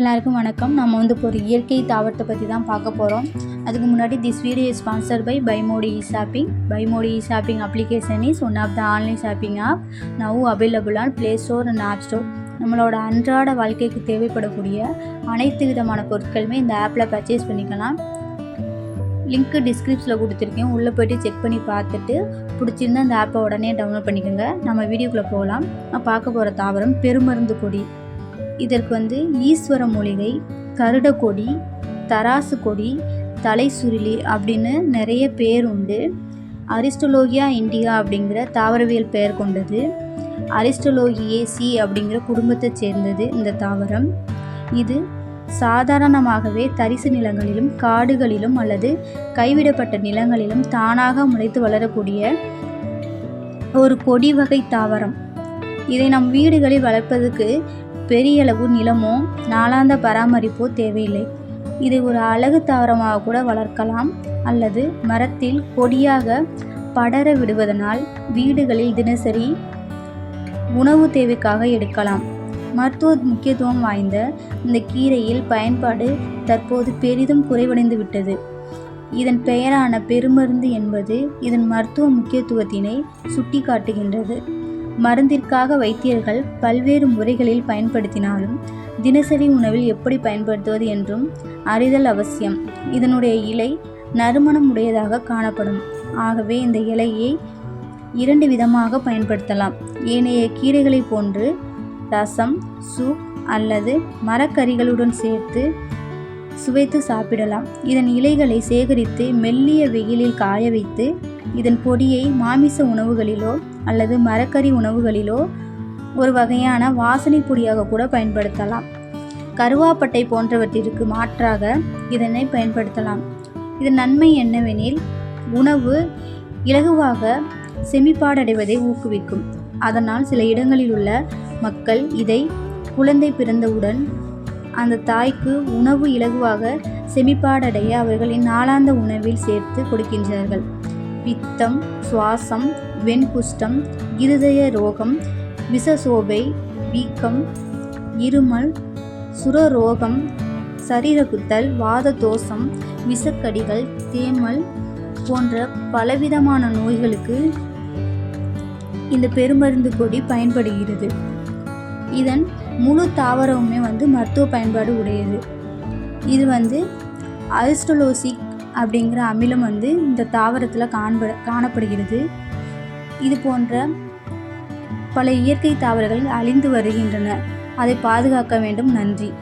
எல்லாருக்கும் வணக்கம். நம்ம வந்து இப்போ ஒரு இயற்கை தாவரத்தை பற்றி தான் பார்க்க போகிறோம் அதுக்கு முன்னாடி this video is sponsored by Bymodi e shopping Bymodi e shopping application is one of the online shopping app now available on play store and app store நம்மளோட அன்றாட வாழ்க்கைக்கு தேவைப்படக்கூடிய அனைத்து விதமான பொருட்களுமே இந்த ஆப்பில் பர்ச்சேஸ் பண்ணிக்கலாம். லிங்க்கு டிஸ்கிரிப்ஷனில் கொடுத்துருக்கேன். உள்ளே போய்ட்டு செக் பண்ணி பார்த்துட்டு பிடிச்சிருந்தா அந்த ஆப்பை உடனே டவுன்லோட் பண்ணிக்கோங்க. நம்ம வீடியோக்குள்ளே போகலாம். நான் பார்க்க போகிற தாவரம் பெருமருந்து கொடி. இதற்கு வந்து ஈஸ்வர மூலிகை கருட கொடி தராசு கொடி தலை சுருளி அப்படின்னு நிறைய பேர் உண்டு. அரிஸ்டலோகியா இண்டிகா அப்படிங்கிற தாவரவியல் பெயர் கொண்டது. அரிஸ்டலோகியேசி அப்படிங்கிற குடும்பத்தை சேர்ந்தது இந்த தாவரம். இது சாதாரணமாகவே தரிசு நிலங்களிலும் காடுகளிலும் அல்லது கைவிடப்பட்ட நிலங்களிலும் தானாக முளைத்து வளரக்கூடிய ஒரு கொடி வகை தாவரம். இதை நம் வீடுகளில் வளர்ப்பதற்கு பெரியளவு நிலமோ நாளாந்த பராமரிப்போ தேவையில்லை. இதை ஒரு அழகு தாவரமாக கூட வளர்க்கலாம். அல்லது மரத்தில் கொடியாக படர விடுவதனால் வீடுகளில் தினசரி உணவு தேவைக்காக எடுக்கலாம். மருத்துவ முக்கியத்துவம் வாய்ந்த இந்த கீரையில் பயன்பாடு தற்போது பெரிதும் குறைவடைந்து விட்டது. இதன் பெயரான பெருமருந்து என்பது இதன் மருத்துவ முக்கியத்துவத்தினை சுட்டிக்காட்டுகின்றது. மருந்திற்காக வைத்தியர்கள் பல்வேறு முறைகளில் பயன்படுத்தினாலும் தினசரி உணவில் எப்படி பயன்படுத்துவது என்றும் அறிதல் அவசியம். இதனுடைய இலை நறுமணம் உடையதாக காணப்படும். ஆகவே இந்த இலையை இரண்டு விதமாக பயன்படுத்தலாம். ஏனைய கீரைகளைப் போன்று ரசம் சூப் அல்லது மரக்கறிகளுடன் சேர்த்து சுவைத்து சாப்பிடலாம். இதன் இலைகளை சேகரித்து மெல்லிய வெயிலில் காய வைத்து இதன் பொடியை மாமிச உணவுகளிலோ அல்லது மரக்கறி உணவுகளிலோ ஒரு வகையான வாசனை பொடியாக கூட பயன்படுத்தலாம். கருவாப்பட்டை போன்றவற்றிற்கு மாற்றாக இதனை பயன்படுத்தலாம். இதன் நன்மை என்னவெனில் உணவு இலகுவாக செமிப்பாடடைவதை ஊக்குவிக்கும். அதனால் சில இடங்களில் உள்ள மக்கள் இதை குழந்தை பிறந்தவுடன் அந்த தாய்க்கு உணவு இலகுவாக செமிப்பாடடைய அவர்களின் நாளாந்த உணவில் சேர்த்து கொடுக்கின்றார்கள். பித்தம் சுவாசம் வெண்குஷ்டம் இருதய ரோகம் விஷசோபை வீக்கம் இருமல் சுரரோகம் சரீரகுத்தல் வாத தோஷம் விஷக்கடிகள் தேமல் போன்ற பலவிதமான நோய்களுக்கு இந்த பெருமருந்து கொடி பயன்படுகிறது. இதன் முழு தாவரமுமே வந்து மருத்துவ பயன்பாடு உடையது. இது வந்து அல்ஸ்டலோசிக் அப்படிங்கிற அமிலம் வந்து இந்த தாவரத்தில் காண்ப காணப்படுகிறது. இது போன்ற பல இயற்கை தாவரங்கள் அழிந்து வருகின்றன. அதை பாதுகாக்க வேண்டும். நன்றி.